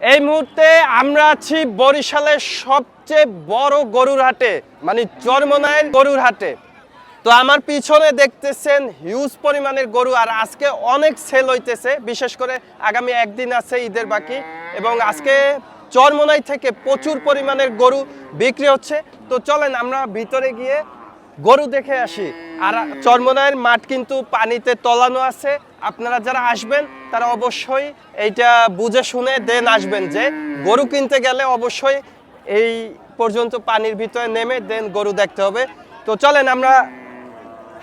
এই মুহূর্তে আমরা আছি বরিশালের সবচেয়ে বড় গরুর হাটে মানে চরমনায়ের গরুর হাটে। তো আমার পিছনে দেখতেছেন হিউজ পরিমাণের গরু, আর আজকে অনেক সেল হইতেছে, বিশেষ করে আগামী একদিন আছে ঈদের বাকি, এবং আজকে চরমনাই থেকে প্রচুর পরিমাণের গরু বিক্রি হচ্ছে। তো চলেন আমরা ভিতরে গিয়ে গরু দেখে আসি। আর চরমনায়ের মাঠ কিন্তু পানিতে তলানো আছে। আপনারা যারা আসবেন, তারা অবশ্যই এইটা বুঝে শুনে দেন আসবেন যে গরু কিনতে গেলে অবশ্যই এই পর্যন্ত পানির ভিতরে নেমে দেন গরু দেখতে হবে। তো চলেন, আমরা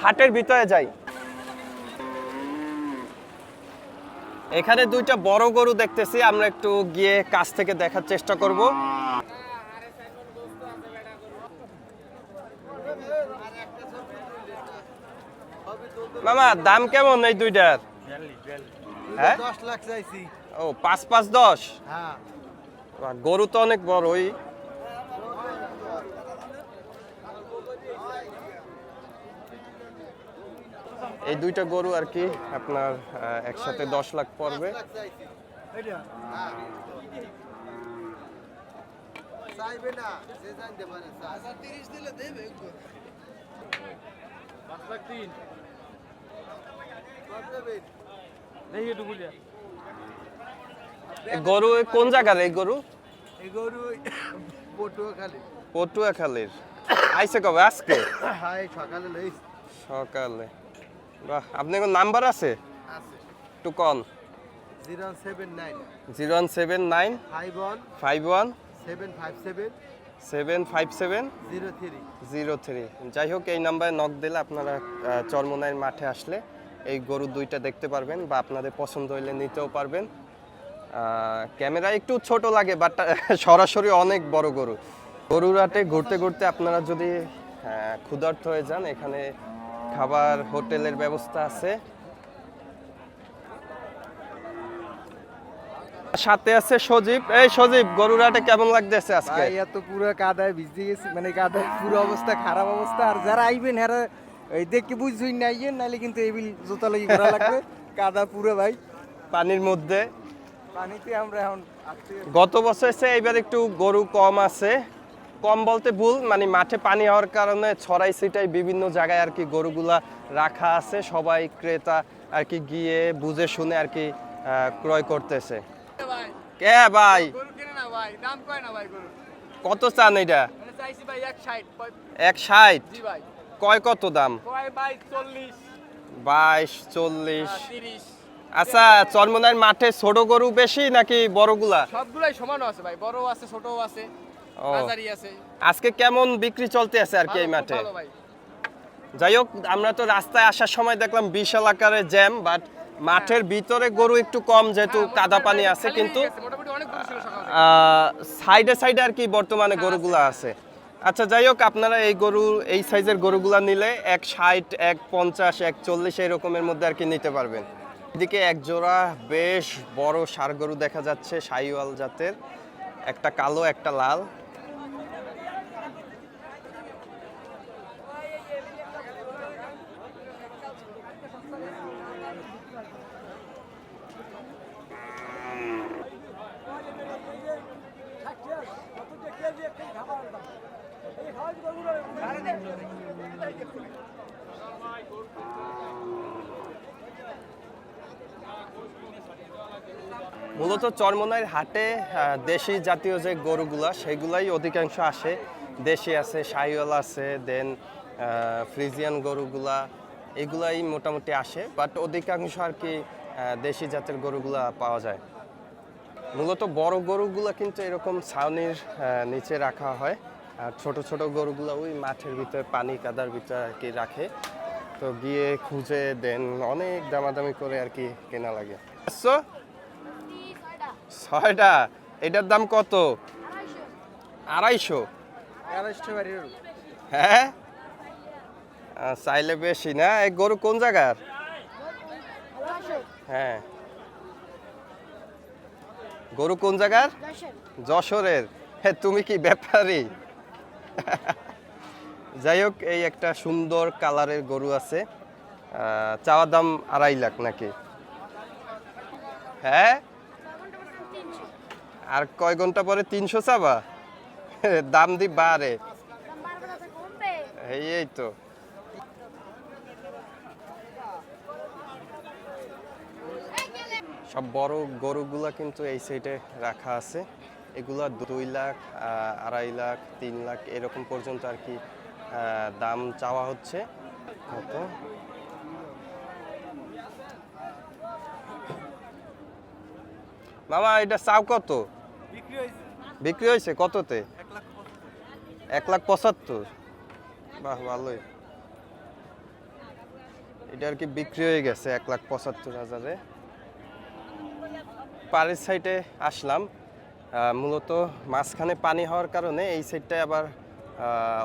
হাটের ভিতরে যাই। এখানে দুইটা বড় গরু দেখতেছি, আমরা একটু গিয়ে কাছ থেকে দেখার চেষ্টা করব। মামা দাম কেমন এই দুইটার? হ্যাঁ? দশ লাখ চাইছি। ও পাঁচ পাঁচ দশ? হ্যাঁ। গরু তো অনেক বড়ই এই দুইটা গরু আর কি আপনার একসাথে দশ লাখ পড়বে। দিলে দেবে। গরু কোন জায়গার এই গরু এই গরু পটুয়া পটুয়াখালীর আইসে কবে আজকে? হাই সকালে সকালে। বাহ আপনার নাম্বার আছে? আছে। কন। Seven five seven seven five seven zero three zero three যাই হোক এই নাম্বারে নক দিলে আপনারা চরমনাইয়ের মাঠে আসলে। এই গরু দুইটা দেখতে পারবেন বা আপনাদের পছন্দ হইলে নিতেও পারবেন। ক্যামেরা একটু ছোট লাগে বাট সরাসরি অনেক বড় গরু। গরুর হাটে ঘুরতে ঘুরতে আপনারা যদি আহ, ক্ষুধার্ত হয়ে যান এখানে খাবার হোটেলের ব্যবস্থা আছে। সাথে আছে সজীব। এই সজীব গরুর হাটে কেমন লাগতেছে আজকে? এত পুরো কাদায় ভিজতে গেছি মানে কাদায় পুরো অবস্থা খারাপ অবস্থা আর যারা আইবেন হেরা এই দেখে বুঝছই না আইয়েন নাহলে কিন্তু এই বিল জোতা লাগি করা লাগবে। কাদা পুরো ভাই। পানির মধ্যে। পানিতে আমরা এখন গত বছর চেয়ে এবার একটু গরু কম আছে। কম বলতে ভুল মানে মাঠে পানি হওয়ার কারণে ছড়াই ছিটাই বিভিন্ন জায়গায় আর কি গরুগুলা রাখা আছে। সবাই ক্রেতা আর কি গিয়ে বুঝে শুনে আর কি আহ, ক্রয় করতেছে। ভাই কে ভাই? গরু কিনে না ভাই? দাম কয় না ভাই গরু? কত চান এটা মানে ভাই এক ষাট। এক ষাট? ভাই। কয় কত দাম? বাইশ চল্লিশ। আচ্ছা চরমনার মাঠে ছোট গরু বেশি নাকি বড়গুলা? সবগুলাই সমান আছে ভাই বড় আছে ছোটও আছে বাজারি আছে। আজকে কেমন বিক্রি চলতে আছে আর কি এই মাঠে? যাই হোক আমরা তো রাস্তায় আসার সময় দেখলাম বিশাল আকারে জ্যাম বাট মাঠের ভিতরে গরু একটু কম যেহেতু হ্যাঁ, কাদা পানি আছে কিন্তু। সাইডে সাইডে আর কি বর্তমানে হ্যাঁ, গরুগুলা আছে? আচ্ছা যাই হোক, আপনারা এই গরু, এই সাইজের গরুগুলা নিলে এক ষাট, এক পঞ্চাশ, এক চল্লিশ এই রকমের মধ্যে আর কি নিতে পারবেন। এদিকে এক জোড়া বেশ বড় সার গরু দেখা যাচ্ছে, সাইওয়াল জাতের। একটা কালো, একটা লাল। মূলত চরমনাইয়ের হাটে দেশি জাতীয় যে গরুগুলা, সেগুলাই অধিকাংশ আসে। দেশি আছে, শাহিওয়াল আছে, দেন ফ্রিজিয়ান গরুগুলা, এগুলাই মোটামুটি আসে, বাট অধিকাংশ আর কি দেশি জাতের গরুগুলা পাওয়া যায়। মূলত বড় গরুগুলা কিন্তু এরকম ছাউনির নিচে রাখা হয়। আর ছোট ছোট গরুগুলো ওই মাঠের ভিতরে, পানি কাদার ভিতরে আর কি রাখে। তো গিয়ে খুঁজে দেন, অনেক দামাদামি করে আর কি কেনা লাগে। আসছো? ছয়টা এটার দাম কত? আড়াইশো। হ্যাঁ? চাইলে বেশি না? এই গরু কোন জায়গার? হ্যাঁ। গরু কোন জায়গার? যশোরের। হ্যাঁ তুমি কি ব্যাপারী? যাই হোক এই একটা সুন্দর কালারের গরু আছে। আহ, চাওয়া দাম আড়াই লাখ নাকি? হ্যাঁ? আর কয় ঘণ্টা পরে তিনশো চাবা? দাম দি বাড়ে। এই তো। সব বড় গরুগুলা কিন্তু এই সাইডে রাখা আছে। এগুলা দুই লাখ আড়াই লাখ, তিন লাখ এরকম পর্যন্ত আর কি দাম চাওয়া হচ্ছে। মামা, এটা চাও কত? বিক্রি হয়েছে? কততে? এক লাখ পঁচাত্তর। বাহ, ভালোই। এটা আর কি বিক্রি হয়ে গেছে এক লাখ পঁচাত্তর হাজারে। পাড়ের সাইডে আসলাম। মূলত মাঝখানে পানি হওয়ার কারণে এই সাইডটায় আবার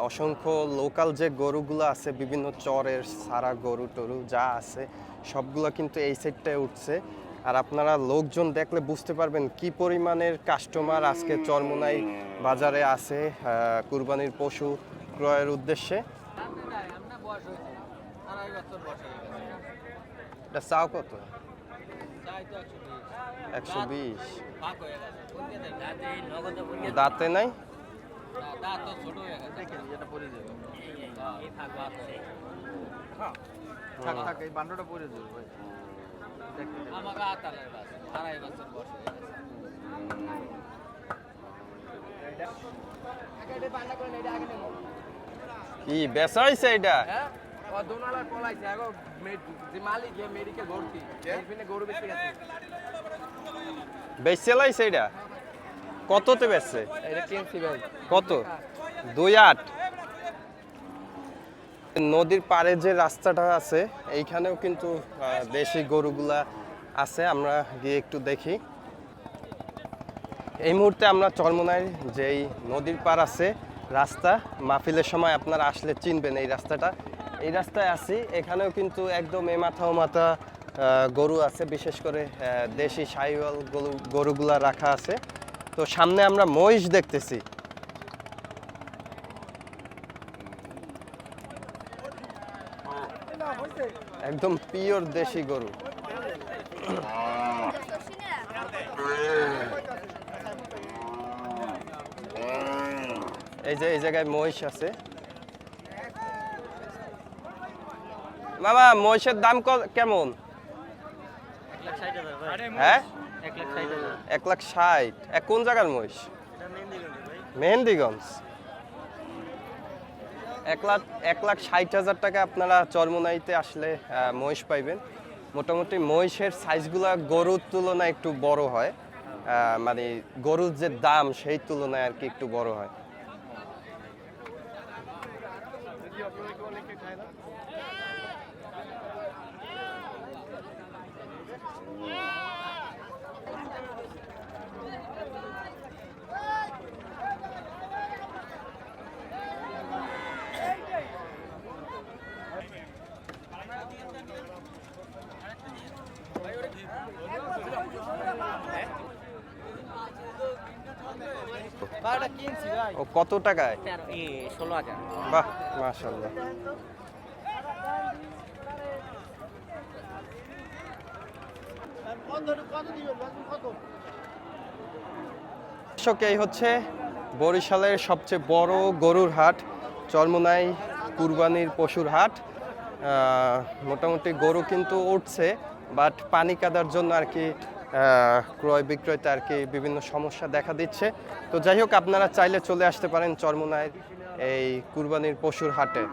অসংখ্য লোকাল যে গরুগুলো আছে, বিভিন্ন চরের সারা গরু টরু যা আছে, সবগুলো কিন্তু এই সাইডটায় উঠছে। আর আপনারা লোকজন দেখলে বুঝতে পারবেন কি পরিমাণের কাস্টমার আজকে চরমোনাই বাজারে আছে কুরবানির পশু ক্রয়ের উদ্দেশ্যে। এটা চাও কত? একশো বিশ। দাঁতে নাই? থাক থাক এই বান্ডটা পরে যাবে কি বেচা হয়েছে এটা? হ্যাঁ? পলাইছে আগো যে মালিক যে মেডিকেল ভর্তি গরু বেঁচে গেছে। বেচছে লাইছে এটা? কততে বেচছে? এটা কিনছি ভাই। কত? দুই আট? নদীর পাড়ে যে রাস্তাটা আছে, এইখানেও কিন্তু দেশি গরুগুলা আছে, আমরা গিয়ে একটু দেখি। এই মুহূর্তে আমরা চরমোনায় যেই নদীর পার আছে, রাস্তা, মাহফিলের সময় আপনারা আসলে চিনবেন এই রাস্তাটা। এই রাস্তায় আছি, এখানেও কিন্তু একদম এ মাথা ও মাথা গরু আছে, বিশেষ করে দেশি সাইওয়াল গরু, গরুগুলা রাখা আছে। তো সামনে আমরা মহিষ দেখতেছি। একদম পিওর দেশি গরু। এই যে এই জায়গায় মহিষ আছে। মামা মহিষের দাম কেমন? হ্যাঁ? এক লাখ ষাট। এক কোন জায়গার মহিষ? মেহেন্দিগঞ্জ। এক লাখ এক লাখ ষাট হাজার টাকা আপনারা চরমোনাইতে আসলে মহিষ পাইবেন। মোটামুটি মহিষের সাইজগুলা গরুর তুলনায় একটু বড় হয়। মানে গরুর যে দাম সেই তুলনায় আর কি একটু বড় হয়। ভাই ও কত টাকায়? ষোলো হাজার। বাহ মাশাল্লাহ দর্শক এই হচ্ছে বরিশালের সবচেয়ে বড় গরুর হাট চরমোনাই কুরবানির পশুর হাট। মোটামুটি গরু কিন্তু উঠছে বাট পানি কাদার জন্য আর কি ক্রয় বিক্রয়তে আর কি বিভিন্ন সমস্যা দেখা দিচ্ছে। তো যাই হোক, আপনারা চাইলে চলে আসতে পারেন চরমোনায় এই কুরবানির পশুর হাটে।